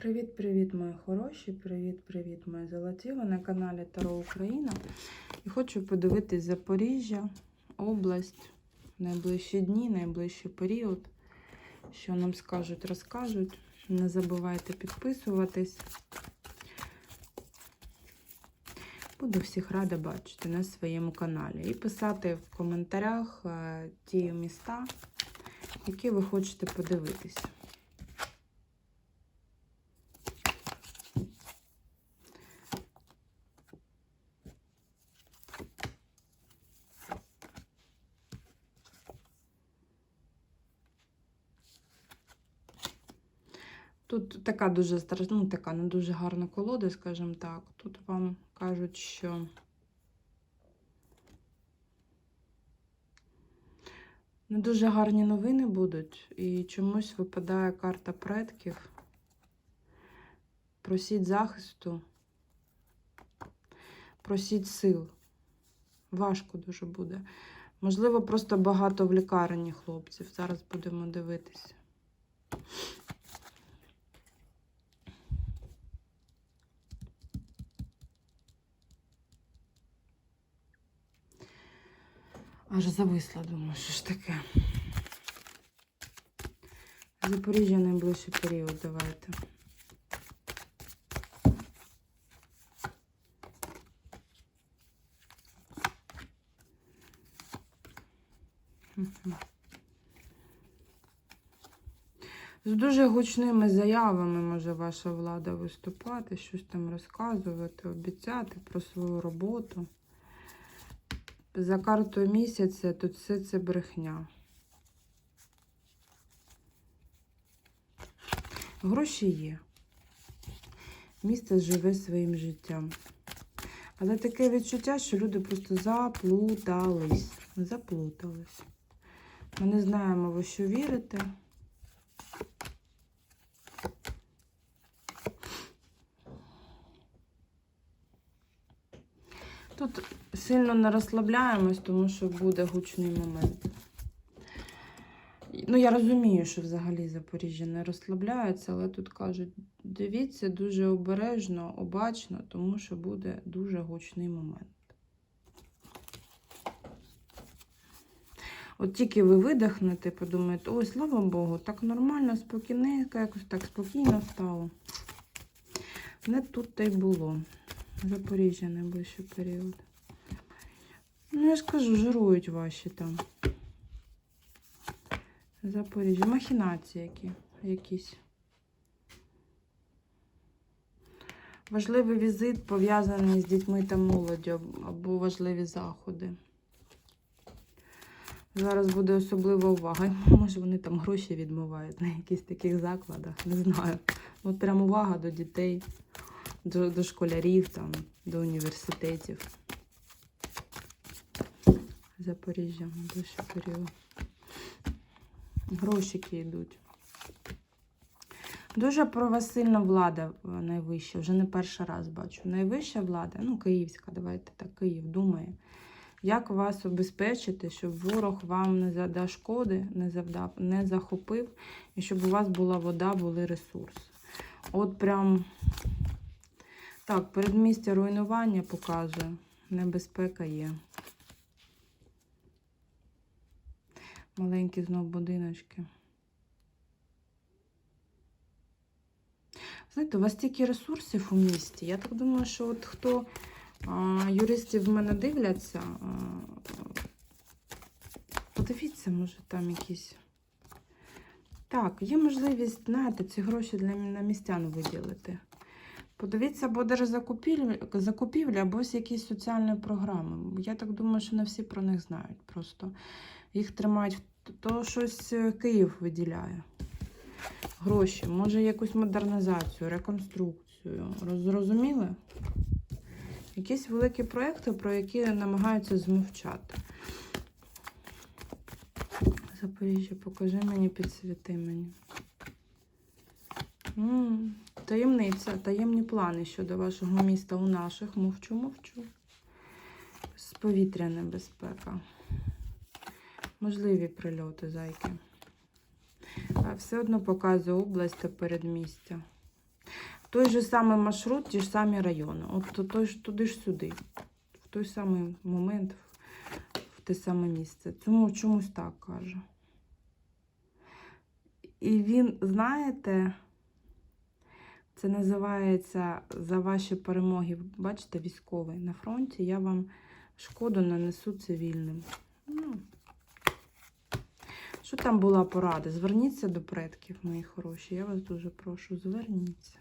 Привіт-привіт, мої хороші! Привіт-привіт, мої золоті! Ви на каналі Таро Україна. І хочу подивитись Запоріжжя, область, найближчі дні, найближчий період. Що нам скажуть, розкажуть. Не забувайте підписуватись. Буду всіх рада бачити на своєму каналі. І писати в коментарях е, ті міста, які ви хочете подивитися. Тут така дуже страшна, ну така не дуже гарна колода, скажімо так. Тут вам кажуть, що не дуже гарні новини будуть, і чомусь випадає карта предків. Просіть захисту, просіть сил. Важко дуже буде. Можливо, просто багато в лікарні хлопців. Зараз будемо дивитися. Аж зависла, думаю, що ж таке. Запоріжжя найближчий період давайте. З дуже гучними заявами може ваша влада виступати, щось там розказувати, обіцяти про свою роботу. За картою місяця тут все це брехня. Гроші є. Місто живе своїм життям. Але таке відчуття, що люди просто заплутались. Заплутались. Ми не знаємо, ви що вірите. Тут сильно не розслабляємось, тому що буде гучний момент. Ну, я розумію, що взагалі Запоріжжя не розслабляється, але тут кажуть, дивіться дуже обережно, обачно, тому що буде дуже гучний момент. От тільки ви видихнете, подумаєте, ой, слава Богу, так нормально, спокійненько, якось так спокійно стало. Не тут та й було. Запоріжжя найближчий період. Ну, я ж кажу, жирують ваші там. Запоріжжя. Махінації які, якісь. Важливий візит пов'язаний з дітьми та молоддю або важливі заходи. Зараз буде особлива увага. Може, вони там гроші відмивають на якихось таких закладах, не знаю. От прям увага до дітей, до, до школярів, там, до університетів. Запоріжжя, найближчий період. Грошики йдуть. Дуже про вас сильна влада е, найвища, вже не перший раз бачу. Найвища влада, ну, київська, давайте так, Київ думає. Як вас обезпечити, щоб ворог вам не завдав шкоди, не завдав, не захопив, і щоб у вас була вода, були ресурси. От прям так, передмістя руйнування показує. Небезпека є. Маленькі знов будиночки. Знаєте, у вас стільки ресурсів у місті. Я так думаю, що от хто а, юристів в мене дивляться, а, подивіться, може, там якісь. Так, є можливість, знаєте, ці гроші для на містян виділити. Подивіться, або держзакупівлі, закупівлі, або якісь соціальні програми. Я так думаю, що не всі про них знають. Просто їх тримають, то щось е, Київ виділяє. Гроші, може якусь модернізацію, реконструкцію. Зрозуміли? Якісь великі проекти, про які намагаються змовчати. Запоріжжя, покажи мені, підсвіти мені. М -м, таємниця, таємні плани щодо вашого міста у наших. Мовчу, мовчу. Повітряна безпека. Можливі прильоти, зайки. Все одно показує область та передмістя. Той же самий маршрут, ті ж самі райони. От той ж туди ж сюди. В той самий момент, в, те саме місце. Тому чомусь так каже. І він, знаєте, це називається за ваші перемоги. Бачите, військовий на фронті. Я вам шкоду нанесу цивільним. Ну, що там була порада? Зверніться до предків, мої хороші. Я вас дуже прошу, зверніться.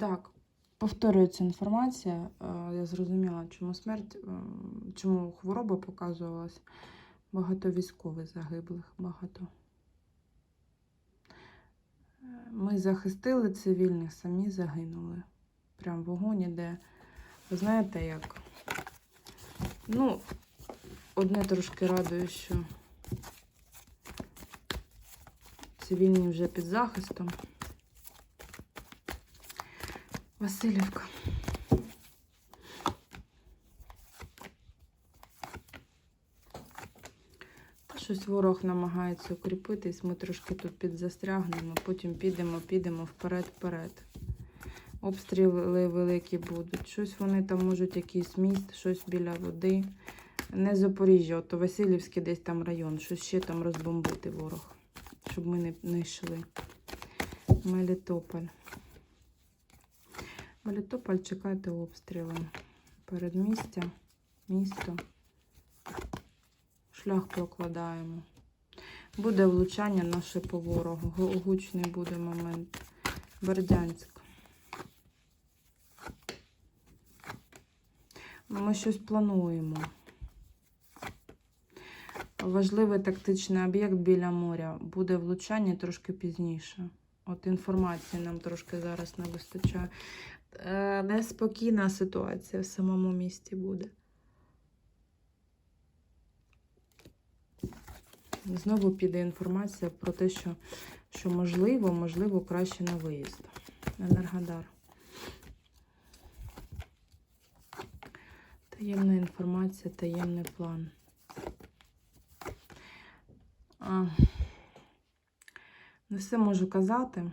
Так, повторюється інформація. Е, Я зрозуміла, чому смерть, е, чому хвороба показувалась. Багато військових загиблих, багато. Ми захистили цивільних, самі загинули. Прям вогонь іде. Ви знаєте, як? Ну, одне трошки радує, що цивільні вже під захистом. Васильівка. Щось ворог намагається укріпитись, ми трошки тут підзастрягнемо, потім підемо, підемо вперед-вперед. Обстріли великі будуть. Щось вони там можуть, якийсь міст, щось біля води. Не Запоріжжя, от Васильівський десь там район, щось ще там розбомбити ворог, щоб ми не, не йшли. Мелітополь. Мелітополь чекайте обстріли. Передмістя, місто. Шлях прокладаємо. Буде влучання наше по ворогу. Гучний буде момент. Бердянськ. Ми щось плануємо. Важливий тактичний об'єкт біля моря. Буде влучання трошки пізніше. От інформації нам трошки зараз не вистачає. Е, Неспокійна ситуація в самому місті буде. Знову піде інформація про те, що, що можливо, можливо, краще на виїзд. Енергодар. Таємна інформація, таємний план. А, не все можу казати.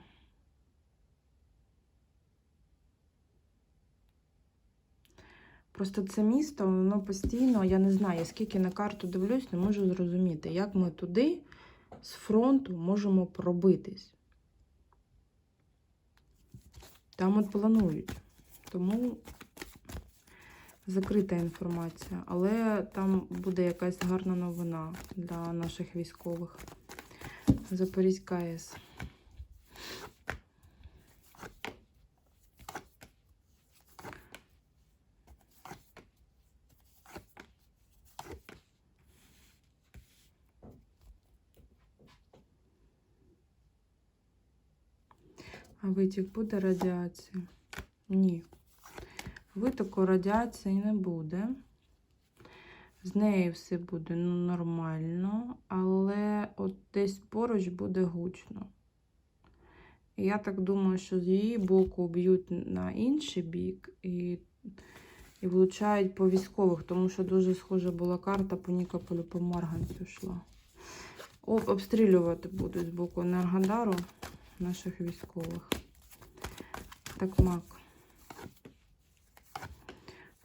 Просто це місто, воно постійно, я не знаю, скільки на карту дивлюсь, не можу зрозуміти, як ми туди з фронту можемо пробитись. Там от планують. Тому закрита інформація. Але там буде якась гарна новина для наших військових. Запорізька АЕС. А витік буде радіація? Ні. Витоку радіації не буде. З нею все буде ну, нормально, але от десь поруч буде гучно. Я так думаю, що з її боку б'ють на інший бік і, і влучають по військових, тому що дуже схожа була карта по Нікополю по Марганцю йшла. Обстрілювати будуть з боку Енергодару наших військових. Такмак.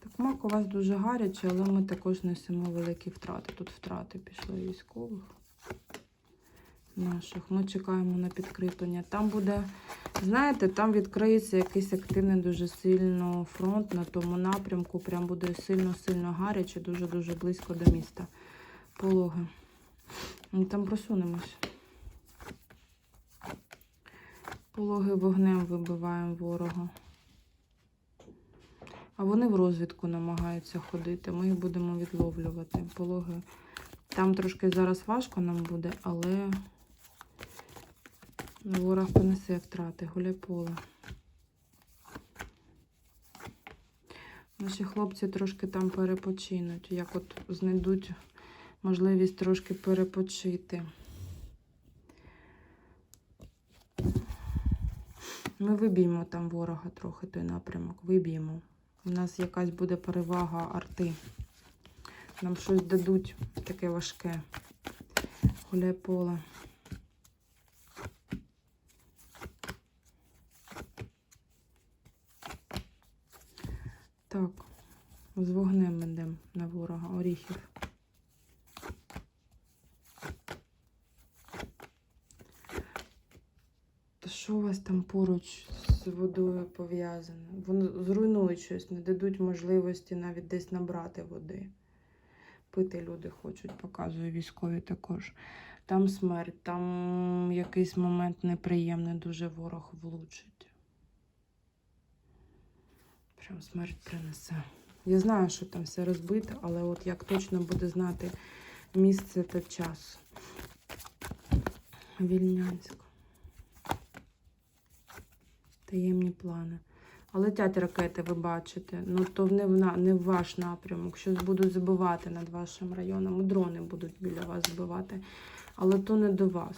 Такмак у вас дуже гаряче, але ми також несемо великі втрати. Тут втрати пішли військових наших. Ми чекаємо на підкріплення. Там буде, знаєте, там відкриється якийсь активний дуже сильно фронт на тому напрямку. Прям буде сильно-сильно гаряче, дуже-дуже близько до міста. Пологи. Там просунемось. Пологи вогнем вибиваємо ворога. А вони в розвідку намагаються ходити. Ми їх будемо відловлювати. Пологи. Там трошки зараз важко нам буде, але ворог понесе втрати. Гуляй поле. Наші хлопці трошки там перепочинуть. Як от знайдуть можливість трошки перепочити. Ми виб'ємо там ворога трохи той напрямок. Виб'ємо. У нас якась буде перевага арти. Нам щось дадуть таке важке. Гуляй поле. Так, з вогнем йдемо на ворога оріхів. Що у вас там поруч з водою пов'язане? Вони зруйнують щось, не дадуть можливості навіть десь набрати води. Пити люди хочуть, показує військові також. Там смерть, там якийсь момент неприємний, дуже ворог влучить. Прям смерть принесе. Я знаю, що там все розбите, але от як точно буде знати місце та час. Вільнянськ. Таємні плани. А летять ракети, ви бачите. Ну то не в, не в ваш напрямок. Щось будуть збивати над вашим районом. Дрони будуть біля вас збивати. Але то не до вас.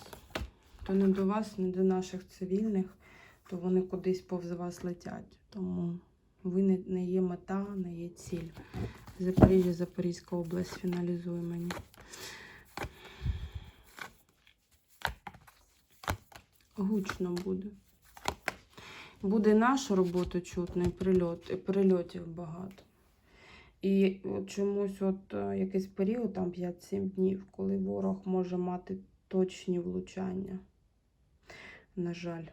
То не до вас, не до наших цивільних, то вони кудись повз вас летять. Тому ви не, не є мета, не є ціль. Запоріжжя, Запорізька область фіналізує мені. Гучно буде. Буде нашу роботу чутно, і прильот, і прильотів багато. І от чомусь от е, якийсь період, там 5-7 днів, коли ворог може мати точні влучання. На жаль.